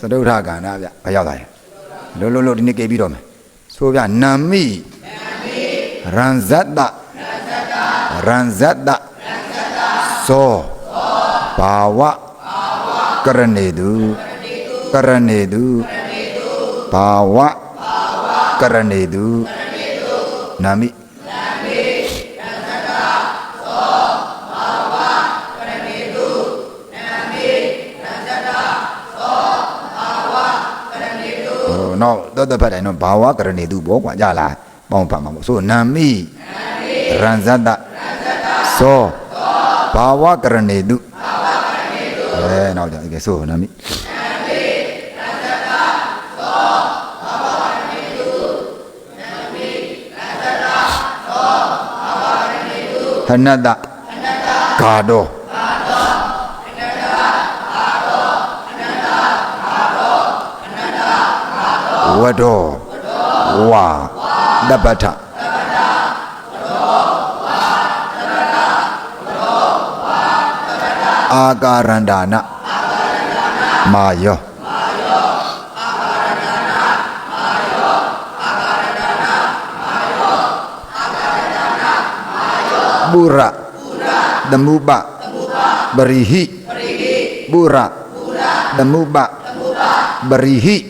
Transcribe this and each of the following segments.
စတုထကန္နာဗျဘာရောက်တာလဲလုံးလုံးလုံးဒီနေ့ကြိပြီးတော့မယ်ဆိုဗျနံမိရံဇတ္တရံဇတ္တသောဘာဝကရဏေတုကရဏေတုဘာဝကရဏေတုနာမိ နောက်တော့တပတ်တိုင်းတော့ဘာဝကရဏေတုဘောကွာကြလားပေါင်းဖတ်မှာပေါ့ဆိုနာမိရံဇတ္တသောဘာဝကရဏေတုအဲနောက်ကြကဲဆိုနာမိဟနတ္တဂါဒော ဝဒောဝါတပ္ပထအာကာရန္ဒာနမာယောပုရသမှုပပရိဟိပုရသမှုပပရိဟိ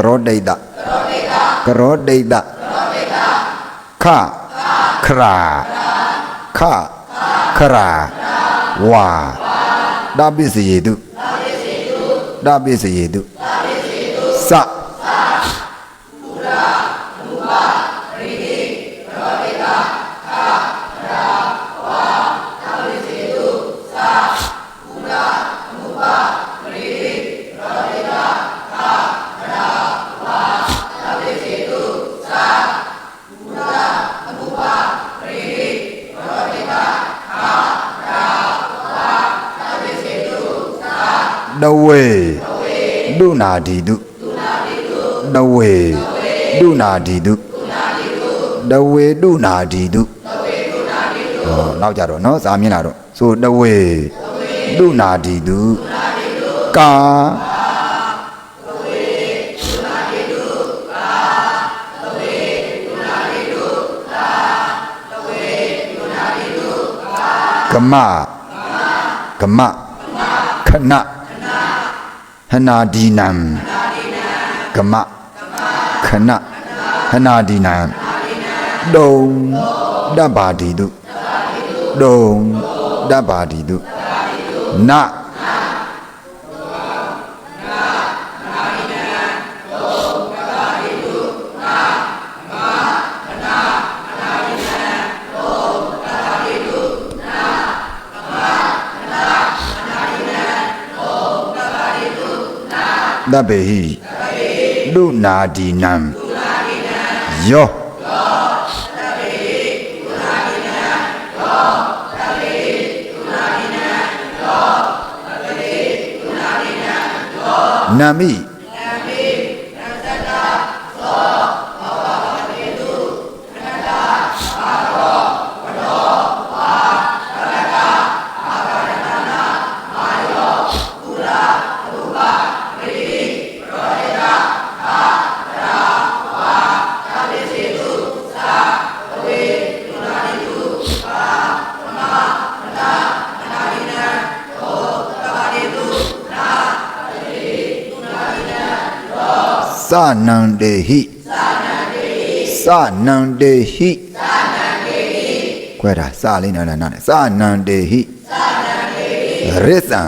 ကရောဒိတကရောဒိတခခရာခခရာဝါဒပိစယေတုဒပိစယေတုစတဝေဒု နာဒီတုတဝေတုနာဒီတုတဝေတုနာဒီတုဟောနောက်ကြတော့နော်စာမြင်လာတော့ဆိုတဝေတုနာဒီတုကာကမကမခဏ ဟနာဒီနံကမခဏဟနာဒီနံဒုံတပ္ပါတိတုဒုံတပ္ပါတိတုန တပ္ပေဟိလူနာဒီနံယောနာမိ သနံတေဟိသနံတေဟိခွဲတာစလေးနာနာနာနဲ့သနံတေဟိရစ္ဆံ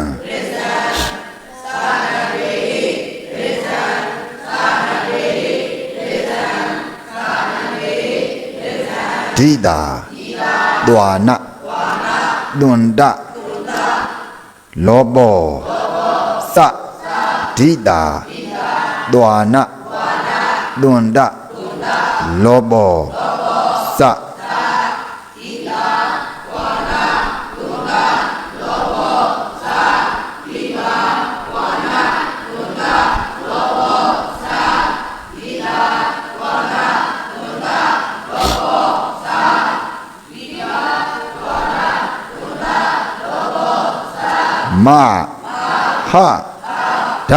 ဒိတာဒွာနဒွန်ဒလောဘောသဒိတာဒွာန ဒွန်ဒလောဘောသမဟဒ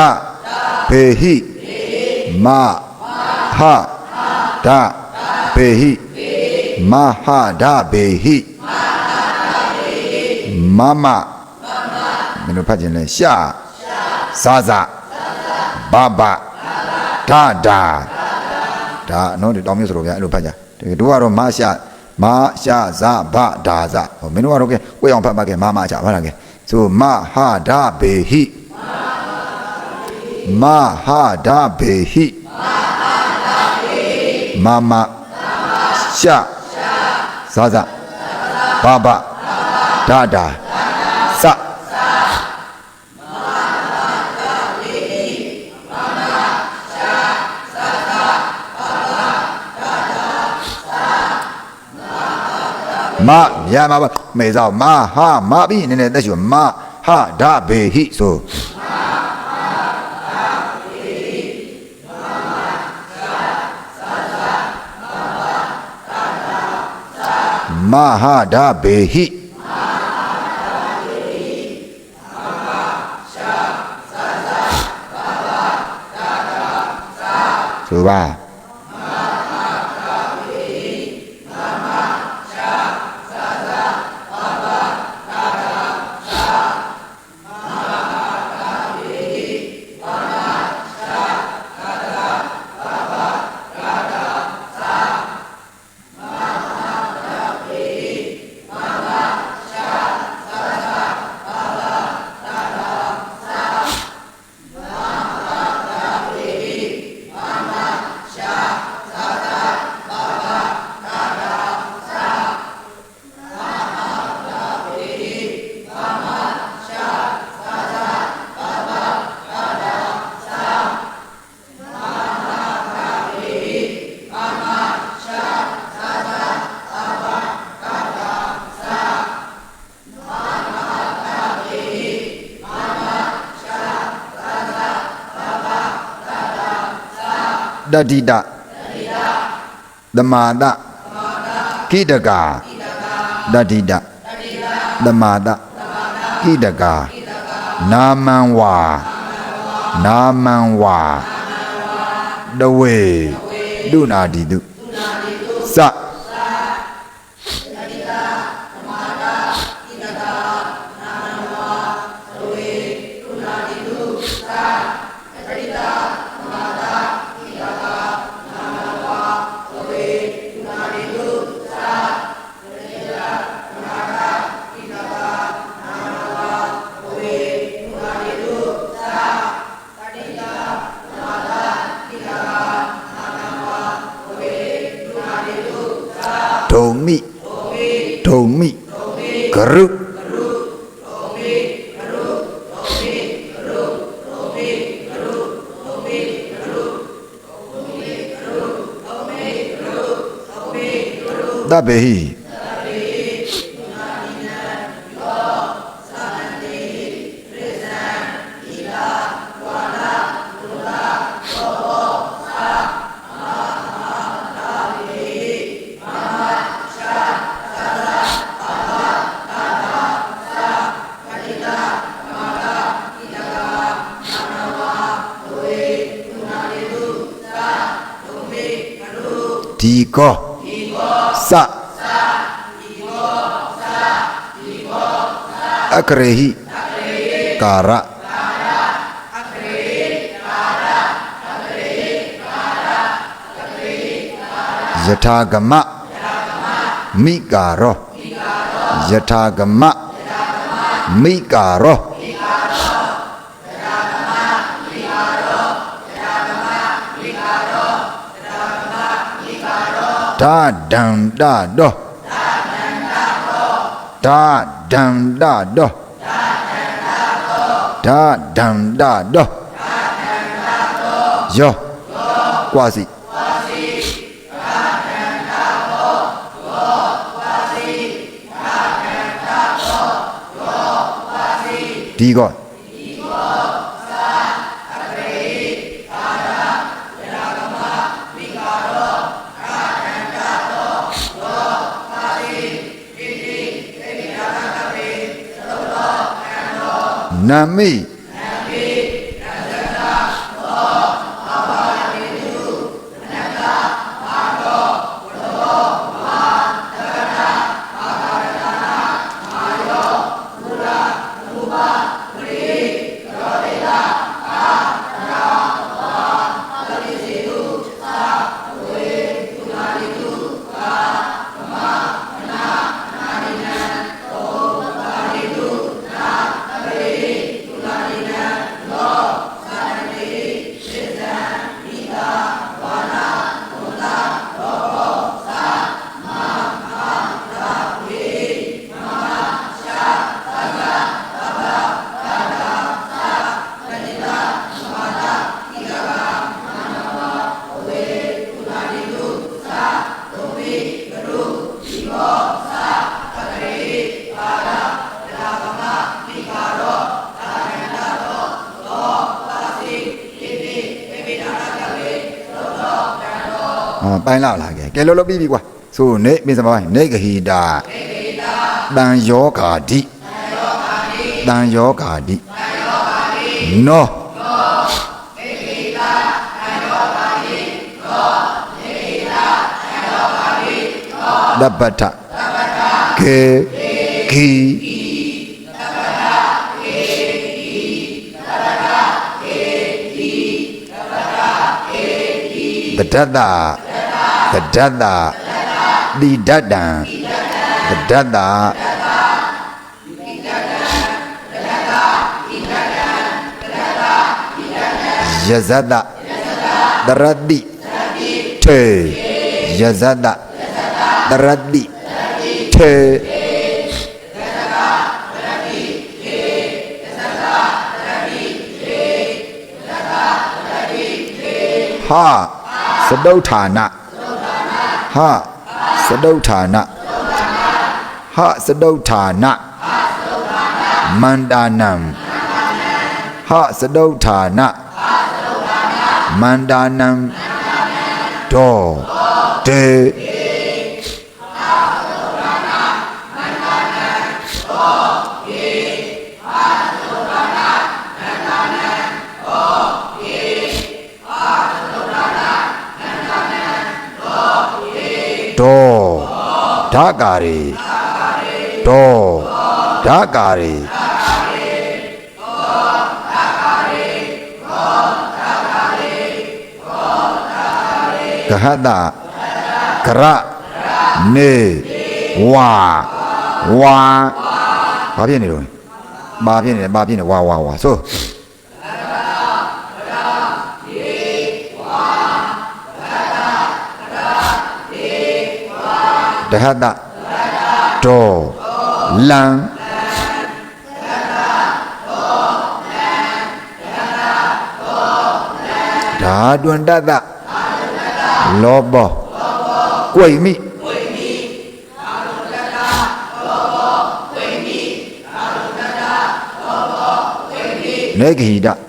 ဘေ ဟိမဟာဒဘေဟိမဟာဒဘေဟိမမမင်းတို့ဖတ်ခြင်းလဲရှာဇာဇဘဘဒါဒါဒါနော်ဒီတောင်းမျိုးဆိုတော့ဗျာအဲ့လိုဖတ်ကြတကယ်တို့ကတော့မရှာမရှာဇဘဒါဇဟောမင်းတို့ကတော့ကဲကိုယ်အောင်ဖတ်ပါကဲမမချပါလားကဲဆိုမဟာဒဘေဟိမဟာဒဘေဟိ မမရှာဇာဇဘဘဒါဒါစမမြန်မာပါမေဇောမဟာမပြီးနည်းနည်းသက်ရှိမဟာဒဘေဟိဆို မဟာဒဘေဟိဆိုပါ တတိတသမာတကိတကာတတိတသမာတကိတကာနာမံဝါနာမံဝါတဝေဒုနာတိတု ဂရုတ ဘေဟိဒီကောစအခရေဟိကာရယထာဂမမိကာရောယထာဂမမိကာရော ဒါဒံဒဒောဒါဒံဒဒောဒါဒံဒဒောယောကွာစီဒီကော န ပိုင်းလာလာကဲကဲလောလောပြီးပြီကွာဆိုနေမိစမပိုင်းနေဂဟိတာနေဂဟိတာတန်ယောဂာတိတန်ယောဂာတိတန်ယောဂာတိနောတပ္ပတကေခီတဒတ္တတဒတ္တတိ ဒတ္တံတဒတ္တယဇတ္တတရတ္တိထေယဇတ္တတရတ္တိထေဟာစတုဋ္ဌာန ဟာစတုဋ္ဌာနဟာစတုဋ္ဌာနမန္တာနံဟာစတုဋ္ဌာနမန္တာနံဒောဒေ ဓာကာရီဒောဓာကာရီကဟတကရနေဝါဝါဘာဖြစ်နေလို့ဘာဖြစ်နေလဲဘာဖြစ်နေဝါဝါဝါဆို တဟတဒောလံဓာတွန်တတလောဘောကွိမိနေဂဟိတ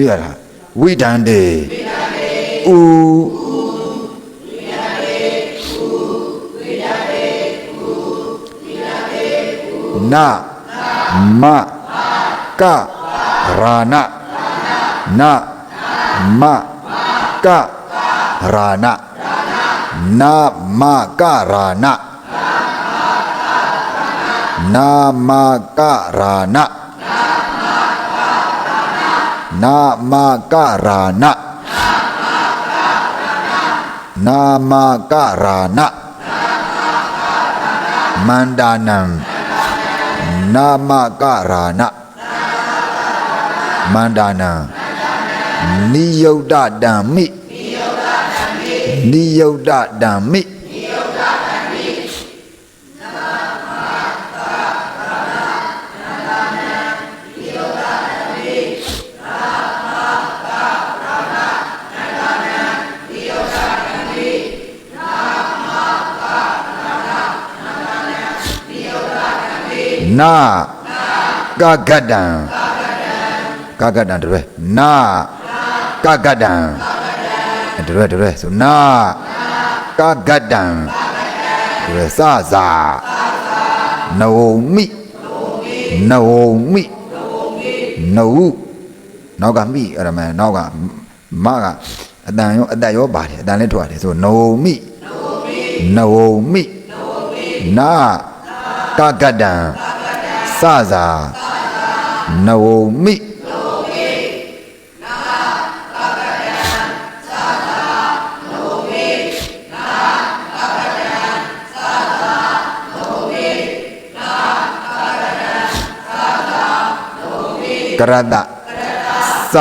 ပြရတာဝိဒန္တေဥနာမကရာဏနာမကရာဏနာမကရာဏနာမကရာဏ နာမကရာဏနာမကရာဏမန္ဒာနံနာမကရာဏမန္ဒာနံနိယုတ်တတံမိနိယုတ်တတံမိ နာကကတံကကတံတရွဲနာကကတံတရွဲတရွဲဆိုနာကကတံတရွဲစစာနဝမိနဝမိနဝနောက်ကမိအဲ့ဒါမှနောက်ကမကအတန်ရောအတက်ရောပါတယ်အတန်လည်းထွက်တယ်ဆိုနဝမိနဝမိနာကကတံ စစာနဝမိကရတသ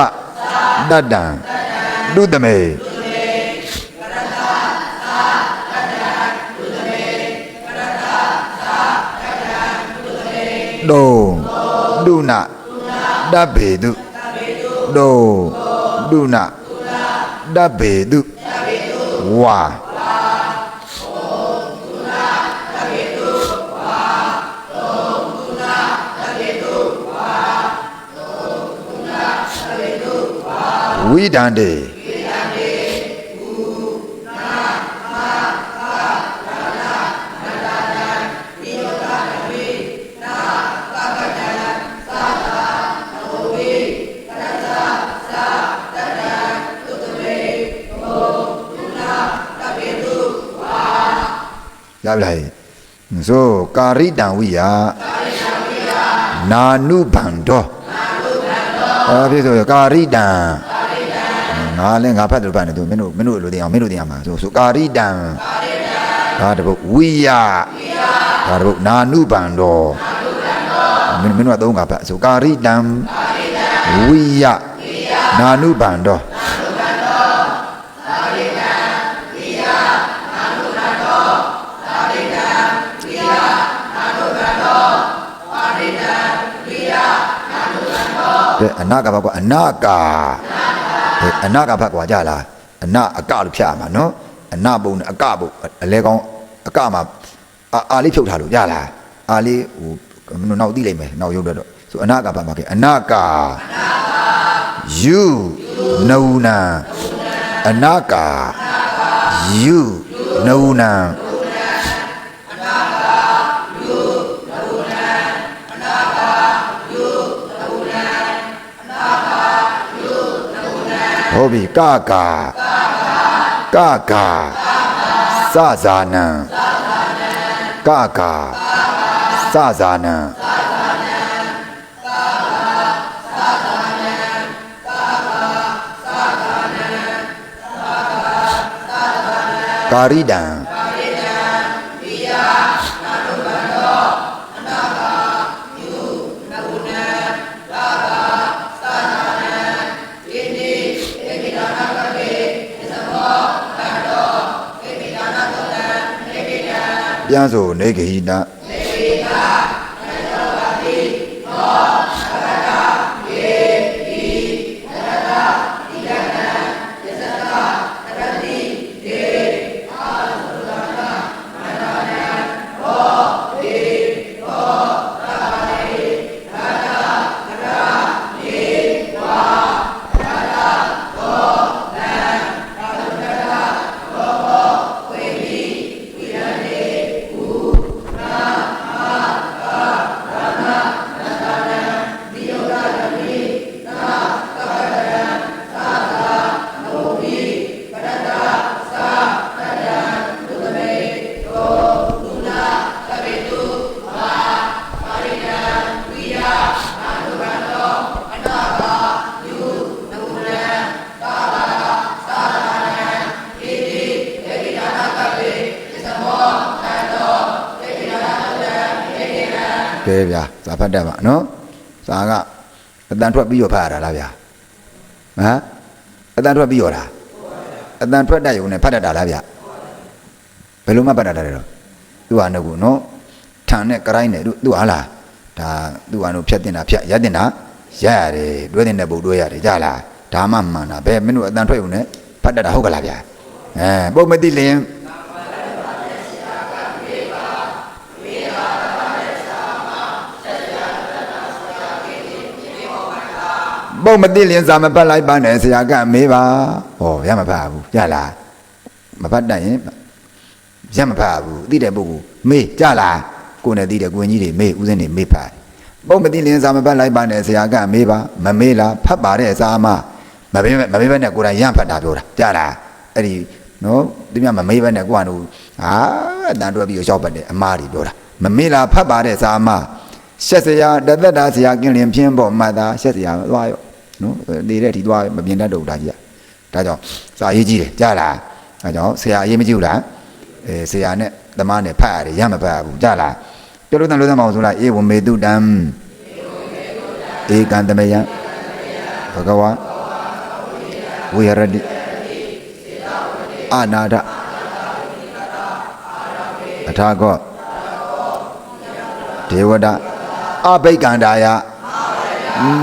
တတ္တံဒုတမေ တုံဒုနတဗ္ဗေတုတုံဒုနတဗ္ဗေတုဝါဝိဒန္တေ ရပြီလားဆိုကာရိတံဝိယနာနုဘန္တောနာနုဘန္တောအဲဖြစ်ဆိုကာရိတံငါလည်းငါဖတ်တယ်ဖတ်နေသူမင်းတို့မင်းတို့လိုသိအောင်မင်းတို့သိအောင်ပါဆိုဆိုကာရိတံကာရိတံဒါတပုတ်ဝိယဝိယဒါတပုတ်နာနုဘန္တောနာနုဘန္တောမင်းမင်းတို့ကသုံးကဖတ်ဆိုကာရိတံကာရိတံဝိယဝိယနာနုဘန္တော အနာကဘကွာအနာကာကဲအနာကဘကွာကြလားအနာအကလို့ဖြတ်ရမှာနော်အနာပုံနဲ့အကပုံအလဲကောင်းအကမှာအာအာလေးဖြုတ်ထားလို့ရလားအာလေးဟိုမင်းတို့နောက်သိလိမ့်မယ်နောက်ရုပ်တော့ဆိုအနာကဘမှာကဲအနာကာယူနဝနာအနာကာယူနဝနာ ဟုတ်ပြီကကာကကာစဇာနံကကာစဇာနံကာရိတံ ပြန်ဆိုနေဂဟိတ ကဲဗျာစာဖတ်တတ်ပါနော်စာကအတန်ထွက်ပြီးတော့ဖတ်ရတာလားဗျာဟမ်အတန်ထွက်ပြီးတော့လားအတန်ထွက်တတ်ရုံနဲ့ဖတ်တတ်တာလားဗျာဘယ်လိုမှဖတ်တတ်တယ်တော့သူဟာငကူနော်ထန်နဲ့ကရိုင်းနဲ့သူသူဟာလားဒါသူဟာနို့ဖြတ်တင်တာဖြတ်ရက်တင်တာရက်ရတယ်တွဲတင်တဲ့ပုတ်တွဲရတယ်ကြလားဒါမှမှန်တာဘယ်မင်းတို့အတန်ထွက်ရုံနဲ့ဖတ်တတ်တာဟုတ်ကလားဗျာအဲပုံမသိလျင် ပုံမသိလျင်စာမပတ်လိုက်ပါနဲ့ဆရာကမေးပါဟောရမဖတ်ဘူးကြလားမဖတ်တတ်ရင်ရမဖတ်ဘူးသိတဲ့ပုဂ္ဂိုလ်မေးကြလားကိုယ်နဲ့သိတဲ့ကိုင်ကြီးတွေမေးဦးစင်းတွေမေးဖတ်ပုံမသိလျင်စာမပတ်လိုက်ပါနဲ့ဆရာကမေးပါမမေးလားဖတ်ပါတဲ့စာမမမေးမမေးဘဲနဲ့ကိုယ်တိုင်ရဖတ်တာပြောတာကြလားအဲ့ဒီနော်ဒီမြမမေးဘဲနဲ့ကိုကတို့ဟာအတန်တွဲပြီးရောက်ပတ်တယ်အမားတွေပြောတာမမေးလားဖတ်ပါတဲ့စာမရှက်စရာတသက်တာဆရာကင်းလင်ပြင်းပေါ်မှတ်တာရှက်စရာသွားရော နော်နေတဲ့ဒီသွားမမြင်တတ်တော့ဘူးဒါကြီးကဒါကြောင့်စာရေးကြီးတယ်ကြားလားဒါကြောင့်ဆရာအရေးမကြည့်ဘူးလားအဲဆရာနဲ့သမားနဲ့ဖတ်ရတယ်ရမဖတ်ဘူးကြားလားပြောလို့တန်လို့တန်မအောင်ဆိုလားအေဝမေတုတံဧကံတမယံဘဂဝါဝိဟရတိအာနာဒအထာကောဒေဝဒအဘိက္ခန္တာယ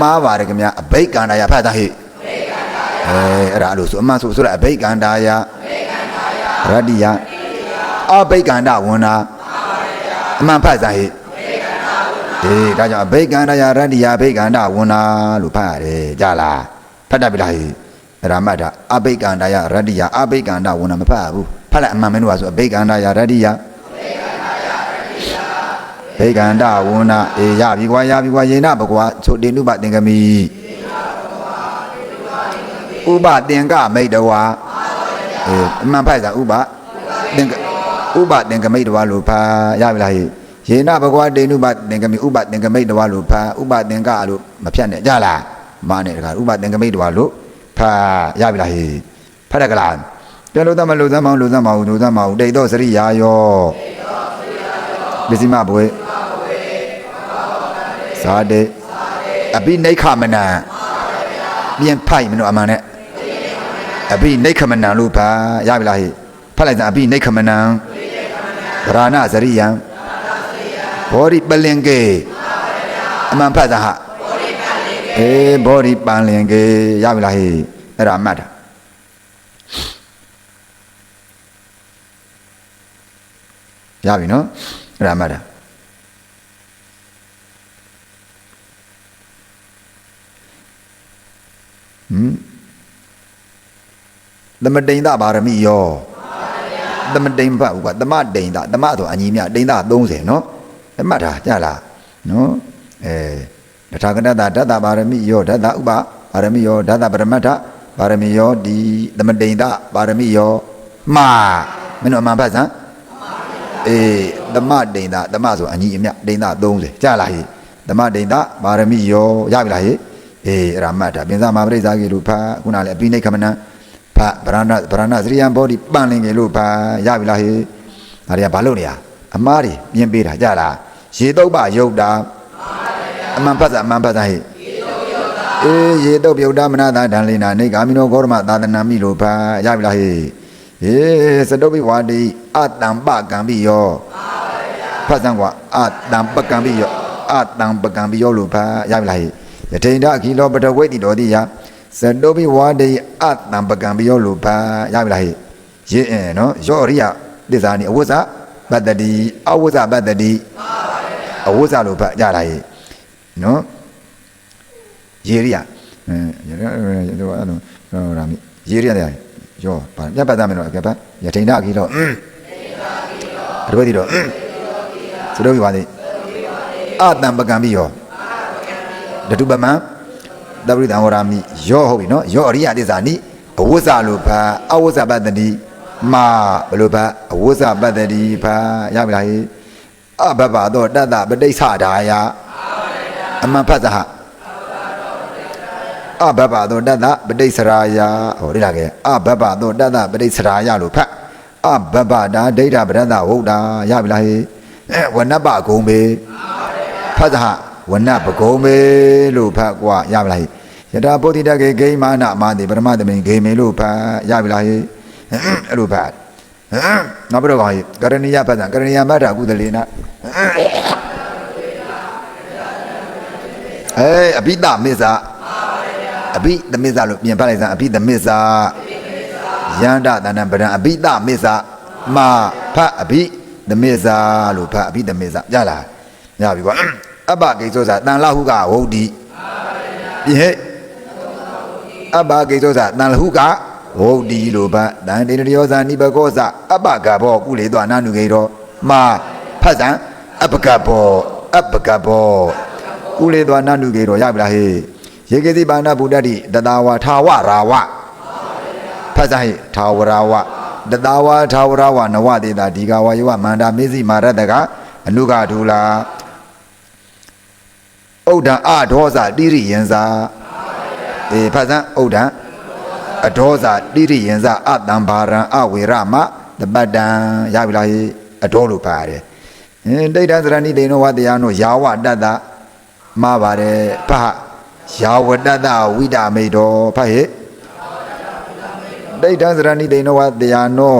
မှားပါတယ်ခင်ဗျာအဘိက္ခန္တာယဖတ်သားဟိအဲအဲ့ဒါအဲ့လိုဆိုအမှန်ဆိုဆိုလိုက်အဘိက္ခန္တာယရတ္တိယအဘိက္ခန္တဝန္နာအမှန်ဖတ်သားဟိအေးဒါကြောင့်အဘိက္ခန္တယရတ္တိယအဘိက္ခန္တဝန္နာလို့ဖတ်ရတယ်ကြားလားဖတ်တတ်ပြီလားဟိအဲ့ဒါမှတ်တာအဘိက္ခန္တယရတ္တိယအဘိက္ခန္တဝန္နာမဖတ်ရဘူးဖတ်လိုက်အမှန်မင်းတို့ကဆိုအဘိက္ခန္တယရတ္တိယဘိက္ခန္တဝန္နာအေးရပြီကွာရပြီကွာယေနဘကွာသို့တေနုပသင်္ကမိဥပသင်္ကမိတ်တဝါအေးအမှန်ဖတ်စားဥပသင်္ကဥပသင်္ကမိတ်တဝါလို့ဖတ်ရပြီလားဟိယေနဘကွာတေနုပသင်္ကမိဥပသင်္ကမိတ်တဝါလို့ဖတ်ဥပသင်္ကလို့မဖြတ်နဲ့ကြလားမာနဲ့တခါဥပသင်္ကမိတ်တဝါလို့ဖတ်ရပြီလားဟိဖတ်ရကလားပြန်လို့သမလို့သမအောင်လို့သမအောင်လို့သမအောင်တိတ်တော့စရိယာယောပစ္စည်းမဘွေ ဇာတေအပိနိခမနံပြန်ဖိုက်မလို့အမှန်နဲ့အပိနိခမနံလို့ဖတ်ရပြီလားဟိဖတ်လိုက်စမ်းအပိနိခမနံဗရာဏစရိယံဘောရိပလင်ကေအမှန်ဖတ်တာဟာအေးဘောရိပလင်ကေရပြီလားဟိအဲ့ဒါအမှတ်တာရပြီနော်အဲ့ဒါအမှတ်တာဟမ် သမတိန်သပါရမီယောသမတိန်ဖတ်ဘူးကွာသမတိန်သသမဆိုအညီမြတိန်သ30နော်အမှတ်တာကြလားနော်အဲတထာဂတတဓတ္တပါရမီယောဓတ္တဥပပါရမီယောဓတ္တပရမတ္ထပါရမီယောဒီသမတိန်သပါရမီယောမှာမင်းတို့အမှန်ဖတ်စမ်းအေးသမတိန်သသမဆိုအညီအမြတိန်သ30ကြလားဟိသမတိန်သပါရမီယောရပြီလားဟိ အေးအဲ့ဒါမှတ်တာပြင်စမပရိစ္ဆာကေလို့ဖတ်ခုနလည်းအပိနိခမနံဖတ်ဗရဏဗရဏစရိယံဘောဒီပန့်လင်ကေလို့ဖတ်ရပြီလားဟိဒါတွေကဘာလို့နေရအမားတွေပြင်းပေးတာကြလားရေတုပ်ပယုတ်တာအမှန်ဖတ်စာအမှန်ဖတ်စာဟိအေးရေတုပ်ပြုတ်တာမနာသာဒံလိနာနေဂာမိနောဂေါရမသာသနာမိလို့ဖတ်ရပြီလားဟိဟေးစတုပိဝါတိအတံပကံပိယောဖတ်စမ်းကွာအတံပကံပိယောအတံပကံပိယောလို့ဖတ်ရပြီလားဟိ ယထိန်ဒအခိလောပတဝိတိတော်တိယစတုပိဝါတိအတံပကံပိယောလို့ဖတ်ရပြီလားဟိရေအင်းနော်ယောရိယသစ္စာနိအဝဇ္ဇပတ္တတိအဝဇ္ဇပတ္တတိအဝဇ္ဇလို့ဖတ်ကြလားဟိနော်ရေရိယအင်းရေရိယအဲ့လိုအဲ့လိုရာမိရေရိယတဲ့ယောပါပြတ်ပတ်သားမယ်တော့ပြတ်ပတ်ယထိန်ဒအခိလောအင်းတဝိတိတော်စတုပိဝါတိအတံပကံပိယော ဒတုပမံသဗ္ဗိတံဝရမိယောဟုတ်ပြီနော်ယောအရိယသစ္စာနိအဝဇ္ဇလို့ဖာအဝဇ္ဇပတ္တိမာဘလို့ဖာအဝဇ္ဇပတ္တိဖာရပြီလားဟိအဘဘသောတတ္တပဋိစ္ဆဒါယအမှန်ဖတ်သဟအဘဘသောတတ္တပဋိစ္ဆရာယဟောဒီလားကဲအဘဘသောတတ္တပဋိစ္ဆရာယလို့ဖတ်အဘဘဒါဒိဋ္ဌပရတ္တဝုဒ္ဓရပြီလားဟိအဲဝနပ္ပဂုံပေဖတ်သဟ ဝနပကုံမေလို့ဖတ်กว่าရပါလားယထာပုတိတကေဂိမာနမာတိပရမသမိန်ဂိမေလို့ဖတ်ရပါလားအဲ့လိုဖတ်နောက်ပြီးတော့ကောင်းကရဏီယဖတ်တာကရဏီယမတ္တာကုသလေနအေးအဘိဓမစ္စာအဘိသမစ္စာလို့ပြင်ဖတ်လိုက်စမ်းအဘိသမစ္စာယန္တတဏ္ဍပဒံအဘိသမစ္စာမာဖတ်အဘိသမစ္စာလို့ဖတ်အဘိသမစ္စာရလားရပြီကွာ အပ္ပကိသောစာတန်လဟုကဝုဒ္ဓိပြဟဲ့အပ္ပကိသောစာတန်လဟုကဝုဒ္ဓိလိုပါတန်တေနယောဇာနိဘကောဇအပ္ပကဘောကုလေသောနာနုကေရောမာဖတ်စံအပ္ပကဘောအပ္ပကဘောကုလေသောနာနုကေရောရပြီလားဟေးယေကေတိပါဏဗုဒ္ဓတိတတဝါထာဝရာဝဖတ်စံဟေးထာဝရာဝတတဝါထာဝရာဝနဝတေတာဒီကဝါယောမန္တာမေဇိမာရတကအနုကဒူလာ ဥဒ္ဒံအဒောဇတိရိယံဇာအေဖတ်စမ်းဥဒ္ဒံအဒောဇတိရိယံဇာအတံဘာရံအဝေရမတပတ္တံရပြီလားဟိအဒောလို့ပါတယ်ဟင်ဒိဋ္ဌသရဏိတေနောဝတရားနောယာဝတတ္တမှားပါတယ်ဖဟယာဝတတ္တဝိဒမေတောဖဟိဒိဋ္ဌသရဏိတေနောဝတရားနော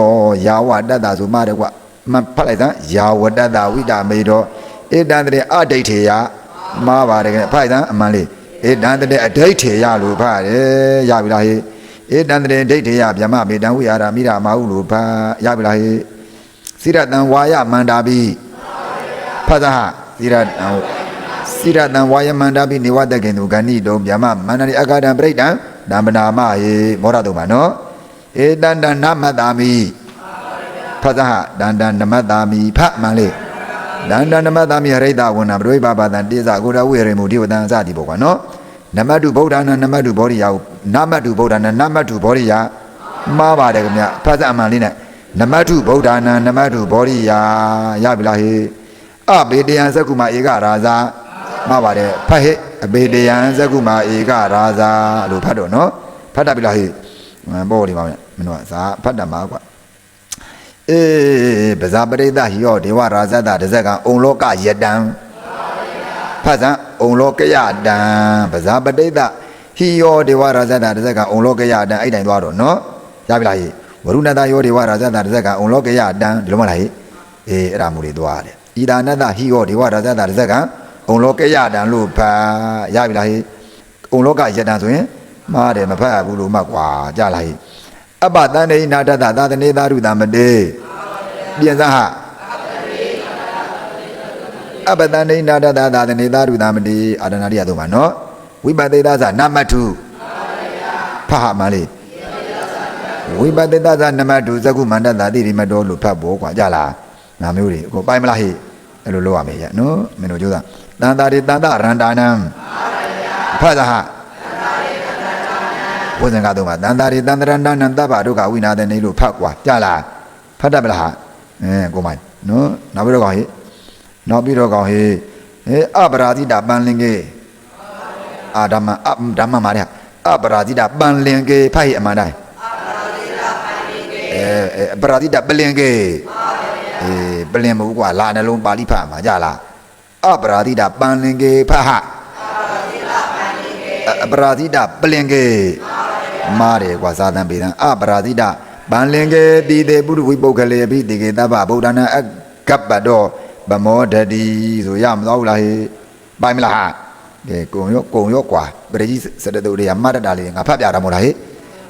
ယာဝတတ္တဆိုမှားတယ်ကွမဖတ်လိုက်စမ်းယာဝတတ္တဝိဒမေတောဧတံတရေအဒိဋ္ဌေယ မှားပါတယ်ခင်ဗျဖိုက်တန်းအမှန်လေးအေတန်တဲ့အဒိဋ္ဌေရလို့ဖတယ်ရပြီလားဟေအေတန်တဲ့ဒိဋ္ဌေရဗျမမေတံဝိဟာရမိရာမဟုလို့ဖရပြီလားဟေစိရတံဝါယမန္တာပိဖသဟစိရတံစိရတံဝါယမန္တာပိနေဝတကေတုဂဏိတုံဗျမမန္တရိအဂဒံပရိဒံဓမ္မနာမဟေမောရတုံပါနော်ဧတန္တနမတ္တာမိဖသဟဒန္တနမတ္တာမိဖမှန်လေး ဒန္တနမသမီဟရိတဝဏပရိဘာဘာတံတိဇကိုရဝိရမုဒီဝတံစသည်ပေါ့ကွာနော်နမတုဗုဒ္ဓနာနမတုဘောရိယကိုနမတုဗုဒ္ဓနာနမတုဘောရိယမှားပါတယ်ခင်ဗျဖတ်စအမှန်လေးနဲ့နမတုဗုဒ္ဓနာနမတုဘောရိယရပြီလားဟေအဘေတယံသကုမဧကရာဇာမှားပါတယ်ဖတ်ဟဲ့အဘေတယံသကုမဧကရာဇာလို့ဖတ်တော့နော်ဖတ်တတ်ပြီလားဟေပေါ်ဒီပါမယ်မင်းတို့ကဇာဖတ်တတ်မှာကွာ အေးပဇာပရိသဟိယောဒေဝရာဇတတဇက်ကအုံလောကယတံဖတ်စံအုံလောကယတံပဇာပရိသဟိယောဒေဝရာဇတတဇက်ကအုံလောကယတံအဲ့တိုင်သွားတော့နော်ရပြီလားဟိဝရုဏတယောဒေဝရာဇတတဇက်ကအုံလောကယတံဒီလိုမလားဟိအေးအဲ့ဒါမျိုးတွေသွားတယ်ဣဒာနတဟိယောဒေဝရာဇတတဇက်ကအုံလောကယတံလို့ဖတ်ရပြီလားဟိအုံလောကယတံဆိုရင်မှားတယ်မဖတ်ရဘူးလို့မှတ်ကွာကြလားဟိ အပတန်နေနာတတသာသနေသာရုတမတေပြင်စဟအပတန်နေနာတတသာသနေသာရုတမတေအာရဏရိယသုံးပါနော်ဝိပသေသသနမထုဖဟမလေးဝိပသေသသနမထုသကုမန္တတာတိရိမတော်လို့ဖတ်ဖို့ကွာကြလားငါမျိုးတွေကိုပိုင်မလားဟိအဲ့လိုလုပ်ရမယ်ရနော်မင်းတို့ကြိုးစားတန်တာရိတန်တရန္တာနံဖတ်သဟ ဘုဇင်ကတော့မှာတန်တာရီတန်တရဏနန္တဘာဒုက္ခဝိနာတဲ့နေလို့ဖတ်ကွာကြလားဖတ်တတ်ပလားဟာအဲကိုမိုင်နော်နောက်ပြီးတော့ကောင်ဟေးနောက်ပြီးတော့ကောင်ဟေးဟေးအပရာဇိတာပန်လင်ကေအာဓမ္မအဓမ္မမာရအပရာဇိတာပန်လင်ကေဖိုက်အမှန်တိုင်းအဲအဲအပရာဇိတာပလင်ကေအေးပလင်မဟုတ်ကွာလာနှလုံးပါဠိဖတ်မှာကြလားအပရာဇိတာပန်လင်ကေဖတ်ဟာအပရာဇိတာပလင်ကေ မားတယ်ကွာသာသံပေတံအပရာဇိတဗန္လင်ကေတိတေပုရုဝိပုဂ္ဂလေပိတိကေတဗ္ဗဗုဒ္ဓနာအကပ္ပတောဗမောဒတိဆိုရမသွားဘူးလားဟေးပိုင်မလားဟာကဲကုံရောကုံရောကွာပရိကြီးစတတုတွေကမတ်တတာလေးငါဖတ်ပြတာမို့လားဟေး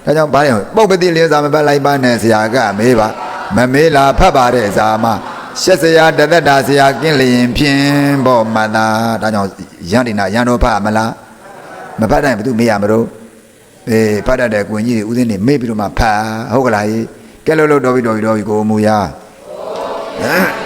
ဒါကြောင့်ဘာလဲပုပ္ပတိလေးစာမပတ်လိုက်ပါနဲ့ဆရာကမေးပါမမေးလားဖတ်ပါတဲ့ဇာမရှက်စရာတသက်တာဆရာကင်းလျင်ဖြင့်ဘောမတာဒါကြောင့်ရန်ဒီနာရန်တော်ဖတ်မလားမဖတ်တိုင်းဘယ်သူမေးရမလို့ အေးဖတ်တတ်တဲ့ကွင်ကြီးတွေဥစဉ်နေမေ့ပြီးတော့မှဖတ်ဟုတ်ကလားကြီးကဲလို့လို့တော်ပြီတော်ပြီတော်ပြီကိုမူရဟမ်